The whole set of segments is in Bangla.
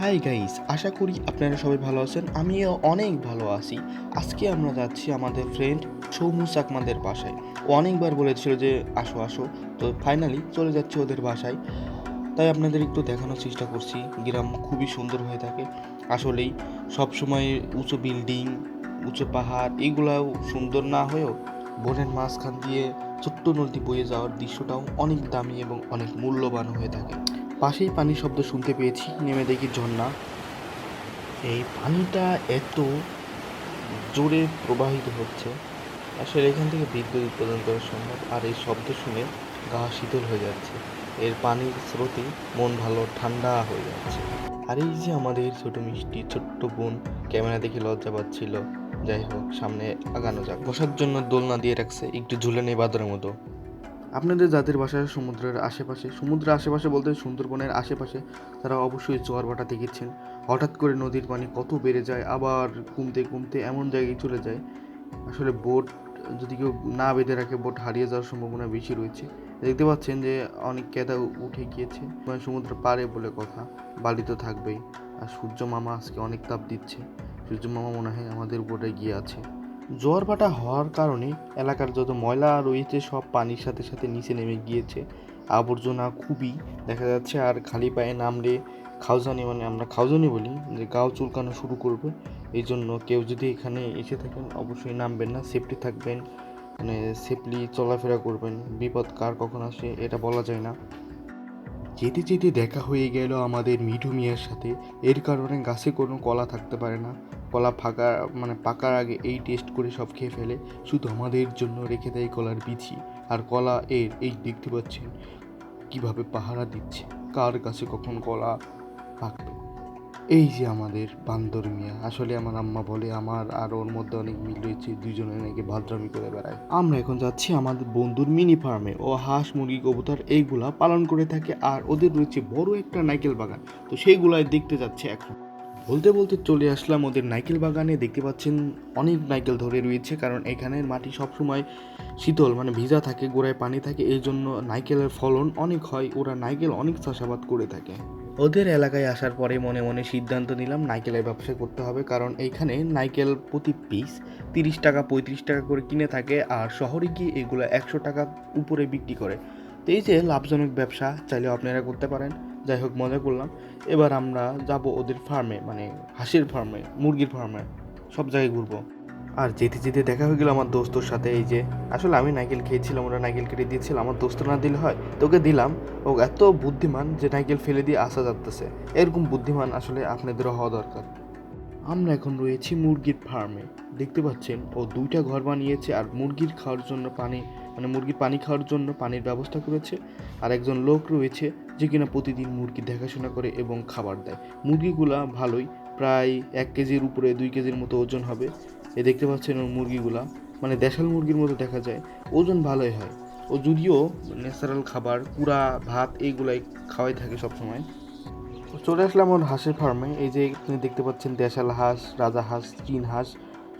হাই গাইস আশা করি আপনারা সবাই ভালো আছেন, আমিও অনেক ভালো আছি। আজকে আমরা যাচ্ছি আমাদের ফ্রেন্ড সৌমু চাকমাদের বাসায়। ও অনেকবার বলেছিল যে, আসো আসো। তো ফাইনালি চলে যাচ্ছে ওদের বাসায়। তাই আপনাদের একটু দেখানোর চেষ্টা করছি, গ্রাম খুবই সুন্দর হয়ে থাকে। আসলেই সবসময় উঁচু বিল্ডিং উঁচু পাহাড়, এগুলাও সুন্দর না হয়েও বনের মাঝখান দিয়ে ছোট্ট নদী বয়ে যাওয়ার দৃশ্যটাও অনেক দামি এবং অনেক মূল্যবান হয়ে থাকে। পাশেই পানির শব্দ শুনতে পেয়েছি। নেমে দেখি ঝর্ণা। এই পানিটা এত জোরে প্রবাহিত হচ্ছে। আসলে এখান থেকে বিদ্যুৎ উৎপাদন করা সম্ভব। আর এই শব্দ শুনে গা শীতল হয়ে যাচ্ছে। এর পানির স্রোতে মন ভালো ঠান্ডা হয়ে যাচ্ছে। আর এই যে আমাদের ছোট মিষ্টি, ছোট্ট বোন ক্যামেরা দেখে লজ্জা পাচ্ছিল। যাই হোক, সামনে আগানো যাক। বসার জন্য দোলনা দিয়ে রাখছে। একটু ঝুলে নেই বাদরের মতো। আপনাদের যাদের বাসা সমুদ্রের আশেপাশে সমুদ্রের আশেপাশে বলতে সুন্দরবনের আশেপাশে তারা অবশ্যই জোয়ার ভাটা দেখেছেন। হঠাৎ করে নদীর পানি কত বেড়ে যায়, আবার কমতে কমতে এমন জায়গায় চলে যায়। আসলে বোট যদি কেউ না বেঁধে রাখে, বোট হারিয়ে যাওয়ার সম্ভাবনা বেশি রয়েছে। দেখতে পাচ্ছেন যে অনেক কেদা উঠে গিয়েছে। মানে সমুদ্র পারে বলে কথা, বালি তো থাকবেই। আর সূর্য মামা আজকে অনেক তাপ দিচ্ছে। সূর্য মামা মনে হয় আমাদের উপরে গিয়ে আছে। জোয়ার ভাটা হওয়ার কারণে এলাকার যত ময়লা রয়েছে সব পানির সাথে সাথে নিচে নেমে গিয়েছে। আবর্জনা খুবই দেখা যাচ্ছে আর খালি পায়ে নামলে খাউজানি মানে আমরা খাউজানি বলি, যে গাও চুলকানো শুরু করবে। এই জন্য কেউ যদি এখানে এসে থাকেন, অবশ্যই নামবেন না সেফটি থাকবেন। মানে সেফলি চলাফেরা করবেন, বিপদ কার কখন আসে এটা বলা যায় না। যেতে যেতে দেখা হয়ে গেল আমাদের মিঠু মিয়ার সাথে। এর কারণে গাছে কোনো কলা থাকতে পারে না। কলা ফাঁকা মানে পাকার আগে এই টেস্ট করে সব খেয়ে ফেলে। শুধু আমাদের জন্য রেখে দেয় কলার বিচি। আর কলা এর এই দেখতে পাচ্ছেন কীভাবে পাহারা দিচ্ছে। কার কাছে কখন কলা পাকবে? এই যে আমাদের বান্দর মিয়া। আসলে আমার আম্মা বলে আমার আর ওর মধ্যে অনেক মিল রয়েছে। দুজনে নাকি ভাদ্রামি করে বেড়ায়। আমরা এখন যাচ্ছি আমাদের বন্ধুর মিনি ফার্মে। ও হাঁস, মুরগি, কবুতর এইগুলা পালন করে থাকে। আর ওদের রয়েছে বড় একটা নাইকেল বাগান। তো সেইগুলাই দেখতে যাচ্ছে এখন। বলতে বলতে চলে আসলাম ওদের নাইকেল বাগানে। দেখতে পাচ্ছেন অনেক নাইকেল ধরে রয়েছে, কারণ এখানের মাটি সবসময় শীতল মানে ভিজা থাকে, গোড়ায় পানি থাকে, এই জন্য নাইকেলের ফলন অনেক হয়, ওরা নাইকেল অনেক চাষাবাদ করে থাকে। ওদের এলাকায় আসার পরে মনে মনে সিদ্ধান্ত নিলাম নাইকেলের ব্যবসা করতে হবে, কারণ এইখানে নাইকেল প্রতি পিস তিরিশ টাকা, পঁয়ত্রিশ টাকা করে কিনে থাকে, আর শহরে গিয়ে এগুলো একশো টাকা উপরে বিক্রি করে। তো এই যে লাভজনক ব্যবসা চাইলেও আপনারা করতে পারেন। যাই হোক, মজা করলাম। এবার আমরা যাব ওদের ফার্মে মানে হাঁসের ফার্মে মুরগির ফার্মে সব জায়গায় ঘুরবো। আর যেতে যেতে দেখা হয়ে গেল আমার দোস্তর সাথে, এই যে আসলে আমি নাইকেল খেয়েছিলাম, ওরা নাইকেল কেটে দিয়েছিল, আমার দোস্ত না দিলে হয়, তোকে দিলাম। ও এত বুদ্ধিমান যে নাইকেল ফেলে দিয়ে আসা যাচ্ছে। এরকম বুদ্ধিমান আসলে আপনাদেরও হওয়া দরকার। আমরা এখন রয়েছি মুরগির ফার্মে দেখতে পাচ্ছেন, ও দুইটা ঘর বানিয়েছে আর মুরগির খাওয়ার জন্য পানি মানে মুরগির পানি খাওয়ার জন্য পানির ব্যবস্থা করেছে। আর একজন লোক রয়েছে যে কিনা প্রতিদিন মুরগি দেখাশোনা করে এবং খাবার দেয়। মুরগিগুলা ভালোই, প্রায় এক কেজির উপরে দুই কেজির মতো ওজন হবে। এ দেখতে পাচ্ছেন ওর মুরগিগুলা। মানে দেশাল মুরগির মতো দেখা যায়। ওজন ভালোই হয়। ও যদিও ন্যাচারাল খাবার, কুড়া, ভাত এইগুলাই খাওয়াই থাকে সবসময়। চলে আসলাম ওর হাঁসের ফার্মে। এই যে আপনি দেখতে পাচ্ছেন দেশাল হাঁস, রাজা হাঁস, চীন হাঁস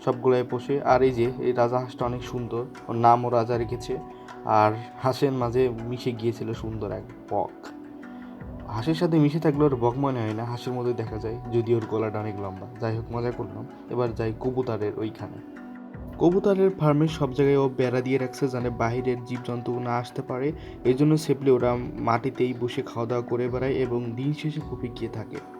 সবগুলাই পোষে। আর এই যে, এই রাজা হাঁসটা অনেক সুন্দর। ওর নামও রাজা রেখেছে। আর হাঁসের মাঝে মিশে গিয়েছিল সুন্দর এক বক। হাঁসের সাথে মিশে থাকলে ওর বক মনে হয় না, হাসির মধ্যে দেখা যায় যদি ওর গলাটা অনেক লম্বা। যাই হোক, মজা করলাম। এবার যাই কবুতারের ওইখানে। কবুতারের ফার্মে সব জায়গায় ও বেড়া দিয়ে রাখছে জানে বাহিরের জীবজন্তু না আসতে পারে। এই জন্য সেফলি ওরা মাটিতেই বসে খাওয়া দাওয়া করে বেড়ায় এবং দিন শেষে খুবই গিয়ে থাকে।